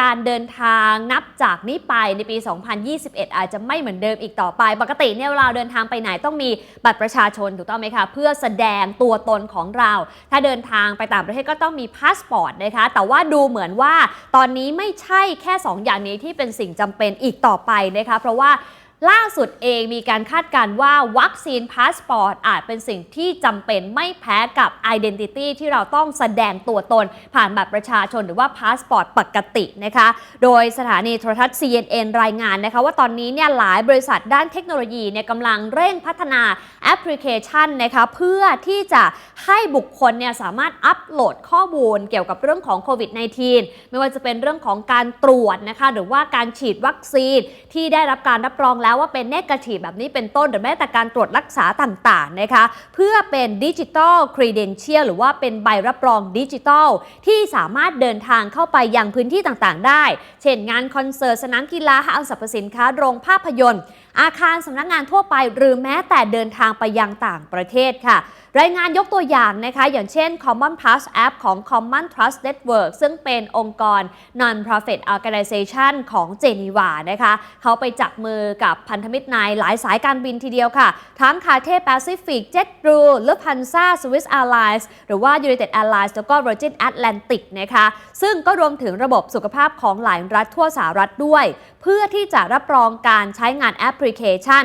การเดินทางนับจากนี้ไปในปี 2021 อาจจะไม่เหมือนเดิมอีกต่อไป ปกติเนี่ยเวลาเดินทางไปไหนต้องมีบัตรประชาชนถูกต้องไหมคะ เพื่อแสดงตัวตนของเรา ถ้าเดินทางไปต่างประเทศก็ต้องมีพาสปอร์ตนะคะ แต่ว่าดูเหมือนว่าตอนนี้ไม่ใช่แค่ 2 อย่างนี้ที่เป็นสิ่งจำเป็นอีกต่อไปนะคะ เพราะว่า ล่าสุดเองมีการคาดการณ์ว่าวัคซีนพาสปอร์ตอาจเป็นสิ่งที่จำเป็นไม่แพ้กับ Identity ที่เราต้องแสดงตัวตน ผ่านบัตรประชาชนหรือว่าพาสปอร์ตปกตินะคะ โดยสถานีโทรทัศน์ CNN รายงานนะคะว่าตอนนี้เนี่ยหลายบริษัทด้านเทคโนโลยีเนี่ยกำลังเร่งพัฒนาแอปพลิเคชันนะคะเพื่อที่จะให้บุคคลเนี่ยสามารถอัปโหลดข้อมูลเกี่ยวกับเรื่องของโควิด -19 ไม่ว่าจะเป็นเรื่องของการตรวจนะคะหรือว่าการฉีดวัคซีนที่ได้รับการรับรองแล้วว่าเป็นเนกาทีฟแบบนี้เป็นต้นหรือแม้แต่การตรวจรักษาต่างๆนะคะเพื่อเป็นดิจิทัลครีเดนเชียลหรือว่าเป็นใบรับรองดิจิทัล ที่สามารถเดินทางเข้าไปยังพื้นที่ต่างๆ ได้ เช่นงานคอนเสิร์ตสนามกีฬาห้างสรรพสินค้าโรงภาพยนตร์ อาคารสำนักงานทั่วไป หรือแม้แต่เดินทางไปยังต่างประเทศค่ะ รายงานยกตัวอย่างนะคะ อย่างเช่น Common Plus App ของ Common Trust Network ซึ่งเป็นองค์กร Non-Profit Organization ของเจนีวานะคะ เขาไปจับมือกับพันธมิตรในหลายสายการบินทีเดียวค่ะ ทั้งคาเทแปซิฟิกเจ็ตบรูลุฟฮันซาสวิสแอร์ไลน์หรือว่า United Airlines แล้วก็ Virgin Atlantic นะคะ ซึ่งก็รวมถึงระบบสุขภาพของหลายรัฐทั่วสหรัฐด้วย เพื่อที่จะรับรองการใช้งานแอปพลิเคชัน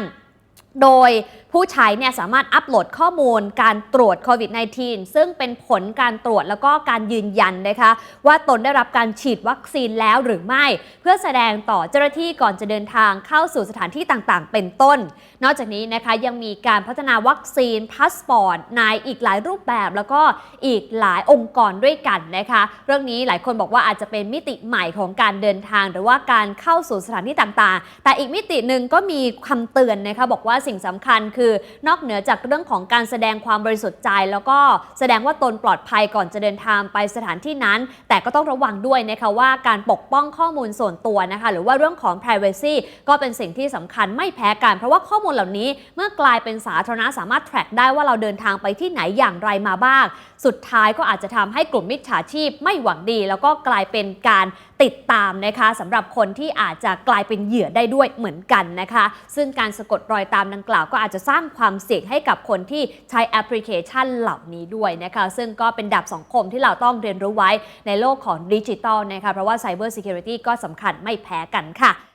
โดยผู้ใช้เนี่ยสามารถอัปโหลดข้อมูลการตรวจโควิด -19 ซึ่งเป็นผลการตรวจแล้วก็การยืนยันนะคะ ว่าตนได้รับการฉีดวัคซีนแล้วหรือไม่ เพื่อแสดงต่อเจ้าหน้าที่ก่อนจะเดินทางเข้าสู่สถานที่ต่างๆ เป็นต้น นอกจากนี้นะคะยังมีการพัฒนาวัคซีนพาสปอร์ตในอีกหลายรูปแบบ แล้วก็อีกหลายองค์กรด้วยกันนะคะ เรื่องนี้หลายคนบอกว่าอาจจะเป็นมิติใหม่ของการเดินทาง หรือว่าการเข้าสู่สถานที่ต่างๆ แต่อีกมิติหนึ่งก็มีคำเตือนนะคะบอกว่าสิ่งสำคัญคือนอกเหนือจากเรื่องของการแสดงความบริสุทธิ์ใจ แล้วก็แสดงว่าตนปลอดภัยก่อนจะเดินทางไปสถานที่นั้น แต่ก็ต้องระวังด้วยนะคะว่าการปกป้องข้อมูลส่วนตัวนะคะ หรือว่าเรื่องของ privacy ก็เป็นสิ่งที่สำคัญไม่แพ้กัน เพราะว่าข้อมูลเหล่านี้เมื่อกลายเป็นสาธารณะสามารถ track ได้ว่าเราเดินทางไปที่ไหนอย่างไรมาบ้าง สุดท้ายก็อาจจะทำให้กลุ่มมิจฉาชีพไม่หวังดี แล้วก็กลายเป็นการ ติดตามนะคะสำหรับคนที่อาจจะกลายเป็นเหยื่อได้ด้วยเหมือนกันนะคะ ซึ่งการสะกดรอยตามดังกล่าว ก็อาจจะสร้างความเสี่ยงให้กับคนที่ใช้แอปพลิเคชันเหล่านี้ด้วยนะคะ ซึ่งก็เป็นดาบสองคมที่เราต้องเรียนรู้ไว้ในโลกของดิจิทัลนะคะเพราะว่า Cyber Security ก็สำคัญไม่แพ้กันค่ะ